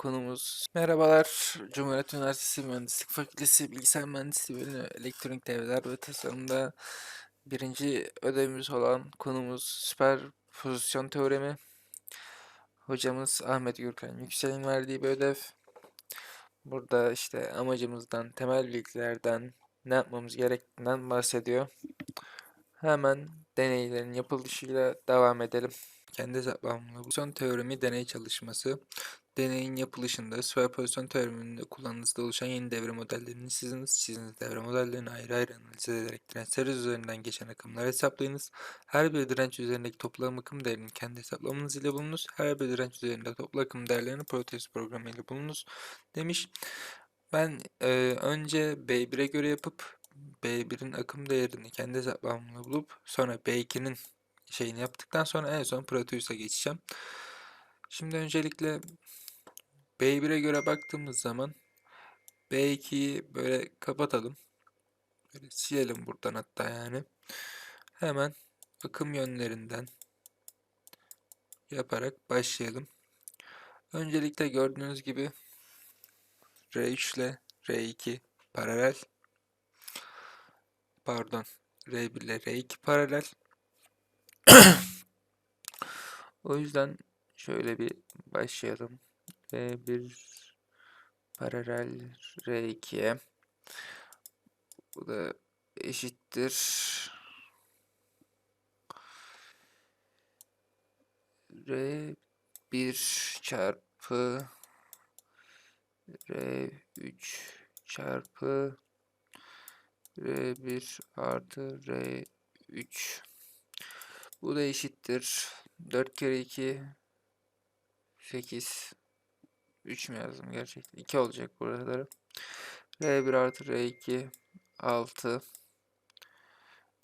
konumuz merhabalar. Cumhuriyet Üniversitesi Mühendislik Fakültesi Bilgisayar Mühendisliği Bölümü Elektronik Devreler ve Tasarımda birinci ödevimiz olan konumuz süperpozisyon teoremi. Hocamız Ahmet Gürkan Yüksel'in verdiği bir ödev. Burada işte amacımızdan, temel bilgilerden, ne yapmamız gerektiğinden bahsediyor. Hemen deneylerin yapılışıyla devam edelim. Kendi hesaplamamla pozisyon teoremi deney çalışması. Deneyin yapılışında süperpozisyon teoreminde kullanınızda oluşan yeni devre modellerini çiziniz. Çiziniz devre modellerini ayrı ayrı analiz ederek dirençler üzerinden geçen akımları hesaplayınız. Her bir direnç üzerindeki toplam akım değerini kendi hesaplamanız ile bulunuz. Her bir direnç üzerinde toplam akım değerlerini Proteus programı ile bulunuz demiş. Ben e, önce B1'e göre yapıp B1'in akım değerini kendi hesaplamamla bulup sonra B2'nin şeyini yaptıktan sonra en son Proteus'a geçeceğim. Şimdi öncelikle B1'e göre baktığımız zaman B2'yi böyle kapatalım. Böyle silelim buradan hatta yani. Hemen akım yönlerinden yaparak başlayalım. Öncelikle gördüğünüz gibi R3 ile R2 paralel. Pardon. R1 ile R2 paralel. o yüzden şöyle bir başlayalım. R1 paralel R2'ye. Bu da eşittir. R1 çarpı R3 çarpı R1 artı R3 bu da eşittir 4 kere 2 8 3 mü yazdım? Gerçekten 2 olacak buraları R1 artı R2 6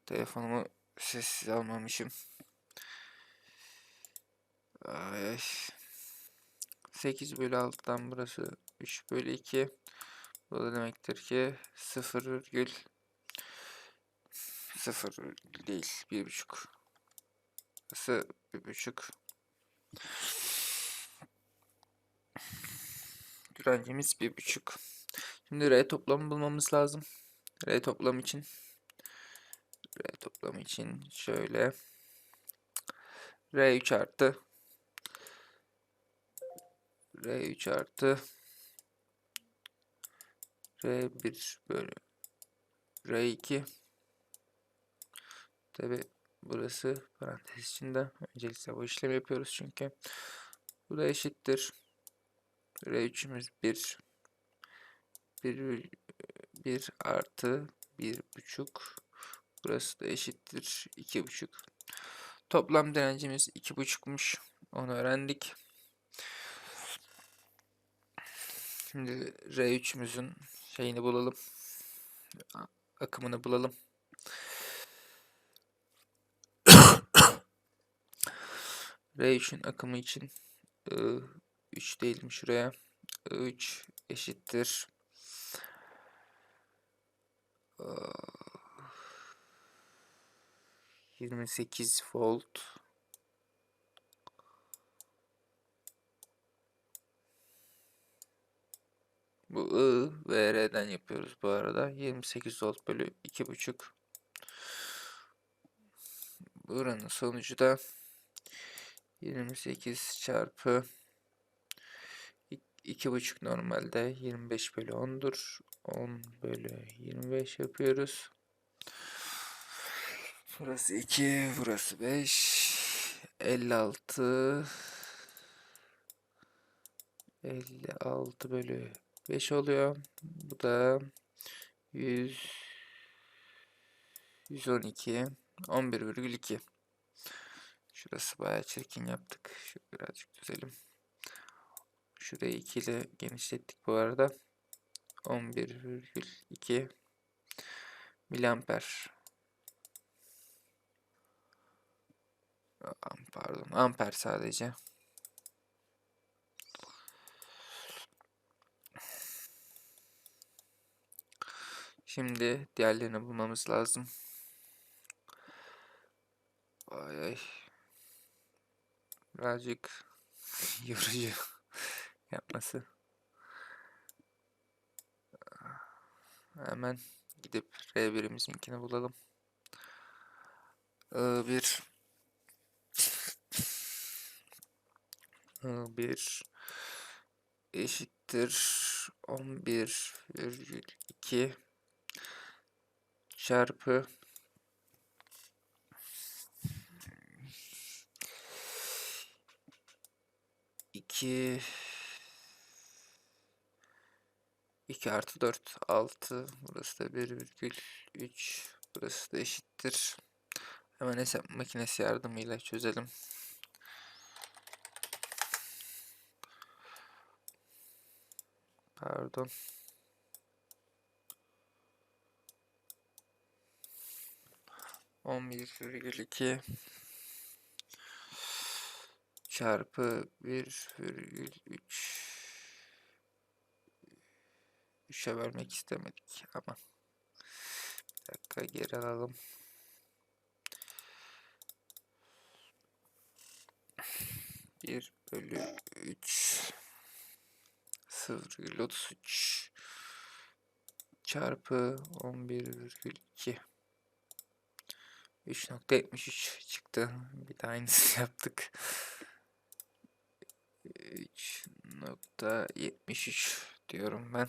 telefonumu sessiz almamışım. Ay. 8 bölü 6'dan burası 3 bölü 2 bu da demektir ki 0 virgül 0 değil 1,5 burası 1,5 direncimiz 1,5 şimdi R toplamı bulmamız lazım R toplam için R toplamı için şöyle R3 artı R3 artı R1 bölü R2 Tabi burası parantez içinde. Öncelikle bu işlemi yapıyoruz çünkü. Bu da eşittir. R3'ümüz 1. 1, 1 artı 1 buçuk. Burası da eşittir 2 buçuk. Toplam direncimiz 2 buçukmuş. Onu öğrendik. Şimdi R3'ümüzün şeyini bulalım. Akımını bulalım. R3'ün akımı için I, 3 değilim şuraya. I3 eşittir. Yirmi sekiz volt. Bu I ve R'den yapıyoruz bu arada. 28 volt bölü 2,5. Buranın sonucu da 28 çarpı 2,5 normalde 25 bölü 10'dur. 10 bölü 25 yapıyoruz. Burası 2, burası 5. 56 56 bölü 5 oluyor. Bu da 100 112 11,2 Şurası bayağı çirkin yaptık. Şu birazcık düzelim. Şurayı 2 ile genişlettik bu arada. 11,2 miliamper. Pardon, amper sadece. Şimdi diğerlerini bulmamız lazım. Ay ay. Birazcık yorucu. Yapması. Hemen gidip R1'imizinkini bulalım. I1 I1 eşittir 11,2 çarpı iki 2 artı 4 6 burası da 1,3 burası da eşittir. Hemen hesap makinesi yardımıyla çözelim. Pardon. On bir virgül iki çarpı bir virgül üç 3'e bölmek istemedik ama bir dakika geri alalım. Bir bölü üç sıfır virgül otuz üç çarpı on bir virgül iki üç nokta yetmiş üç çıktı. Bir de aynısını yaptık. Üç nokta yetmiş üç diyorum ben.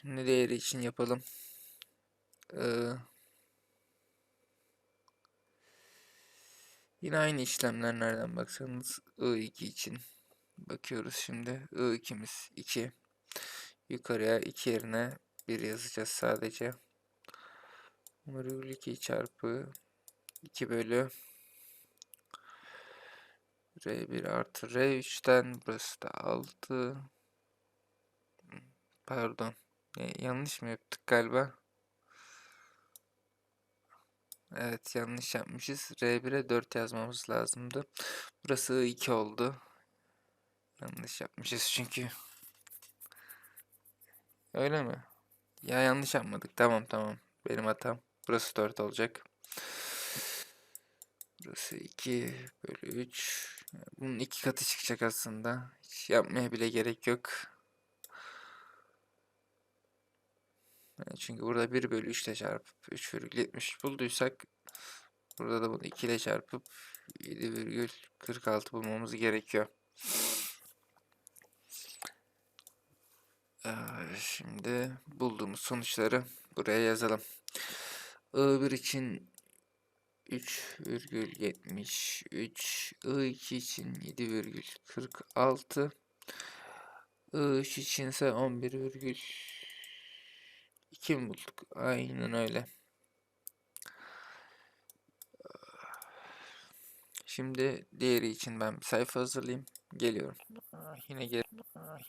Şimdi değeri için yapalım. Ee, yine aynı işlemler nereden baksanız I2 için bakıyoruz şimdi. I2'miz 2. Yukarıya 2 yerine 1 yazacağız sadece. Virgül 2 çarpı 2 bölü R1 artı R3'ten burası da 6 pardon e, yanlış mı yaptık galiba? Evet yanlış yapmışız. R1'e 4 yazmamız lazımdı. Burası 2 oldu. Yanlış yapmışız çünkü. Öyle mi? Ya yanlış yapmadık. Tamam tamam. Benim hatam. Burası 4 olacak. Burası 2 bölü 3. Bunun iki katı çıkacak aslında. Hiç yapmaya bile gerek yok. Yani çünkü burada 1 bölü 3 ile çarpıp 3,73 bulduysak burada da bunu 2 ile çarpıp 7,46 bulmamız gerekiyor. Şimdi bulduğumuz sonuçları buraya yazalım. I1 için 3,73 I2 için 7,46 I3 için ise 11, 2 mi bulduk? Aynen öyle. Şimdi diğeri için ben bir sayfa hazırlayayım. Geliyorum. Yine geri,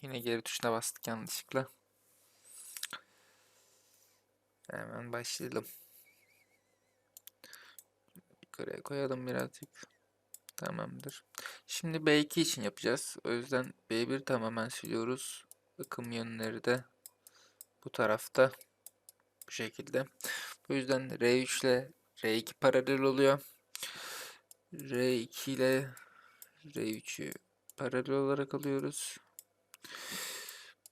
yine geri tuşuna bastık yanlışlıkla. Hemen başlayalım. Yukarıya koyalım birazcık. Tamamdır. Şimdi B2 için yapacağız. O yüzden B1 tamamen siliyoruz. Akım yönleri de bu tarafta. Bu şekilde. Bu yüzden R3 ile R2 paralel oluyor. R2 ile R3'ü paralel olarak alıyoruz.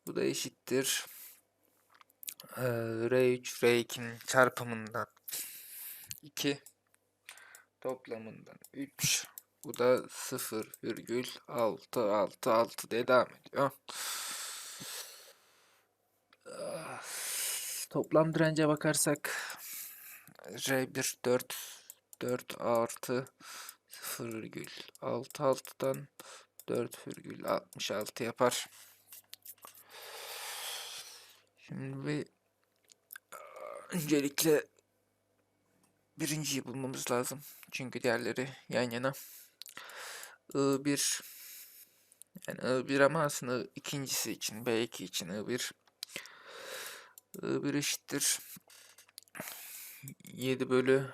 Bu da eşittir. Ee, R3 R2'nin çarpımından 2 toplamından 3 bu da 0,666 diye devam ediyor. Toplam dirence bakarsak R1 4 4 artı 0,66'dan 4,66 yapar. Şimdi bir öncelikle birinciyi bulmamız lazım. Çünkü diğerleri yan yana. I1 yani I1 ama aslında ikincisi için B2 için I1 I1 eşittir 7 bölü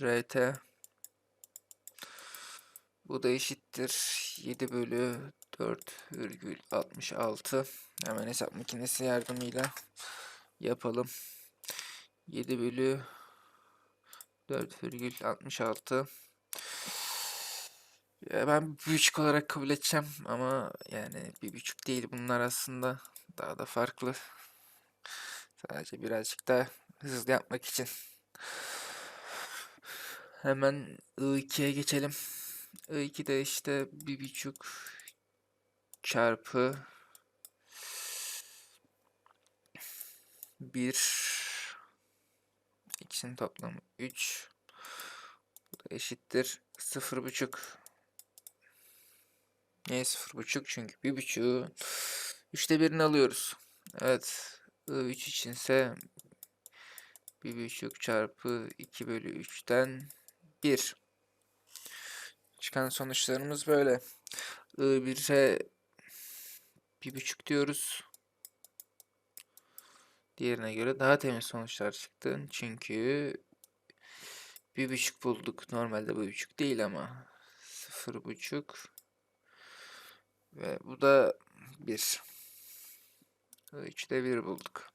RT bu da eşittir 7 bölü 4,66 hemen hesap makinesi yardımıyla yapalım. 7 bölü 4,66 Ya ben bir buçuk olarak kabul edeceğim ama yani bir buçuk değil bunlar aslında. Daha da farklı. Sadece birazcık daha hızlı yapmak için. Hemen I2'ye geçelim. I2'de işte bir buçuk çarpı bir ikisinin toplamı 3 bu da eşittir sıfır buçuk Niye sıfır buçuk? Çünkü bir buçuğu üçte birini alıyoruz. Evet. I3 içinse bir buçuk çarpı 2 bölü 3'ten 1. Çıkan sonuçlarımız böyle. I1'e bir buçuk diyoruz. Diğerine göre daha temiz sonuçlar çıktı. Çünkü bir buçuk bulduk. Normalde bu buçuk değil ama. Sıfır buçuk. Ve bu da 1. 3'te 1 bulduk.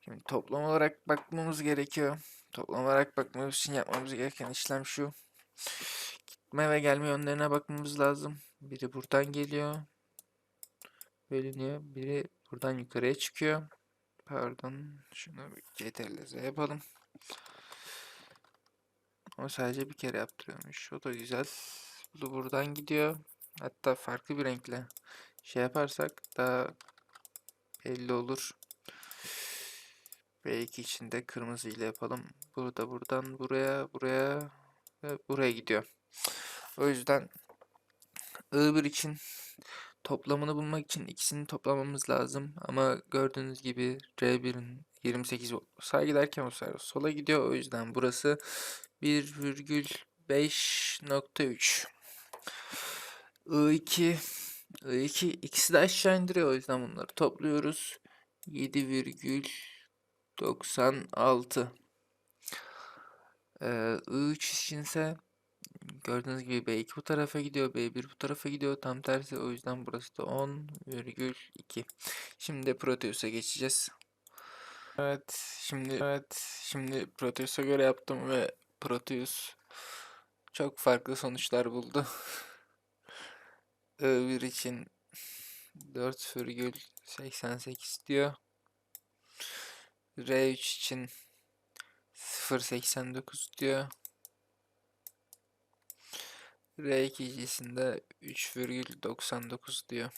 Şimdi toplam olarak bakmamız gerekiyor. Toplam olarak bakmamız için yapmamız gereken işlem şu. Gitme ve gelme yönlerine bakmamız lazım. Biri buradan geliyor. Bölünüyor. Biri buradan yukarıya çıkıyor. Pardon. Şunu bir CTRL Z yapalım. O sadece bir kere yaptırıyormuş. O da güzel. Bu da buradan gidiyor. Hatta farklı bir renkle şey yaparsak daha belli olur. B2 için de kırmızı ile yapalım. Burada buradan buraya buraya ve buraya gidiyor. O yüzden I1 için toplamını bulmak için ikisini toplamamız lazım. Ama gördüğünüz gibi R1'in 28 volt sağa giderken bu sefer sola gidiyor. O yüzden burası 1,5.3 I2 I2 ikisi de aşağı indiriyor o yüzden bunları topluyoruz. 7,96 ee, I3 içinse gördüğünüz gibi B2 bu tarafa gidiyor, B1 bu tarafa gidiyor. Tam tersi o yüzden burası da 10,2. Şimdi Proteus'a geçeceğiz. Evet, şimdi evet, şimdi Proteus'a göre yaptım ve Proteus çok farklı sonuçlar buldu. I1 için 4,88 diyor. R3 için 0,89 diyor. R2'cisinde 3,99 diyor.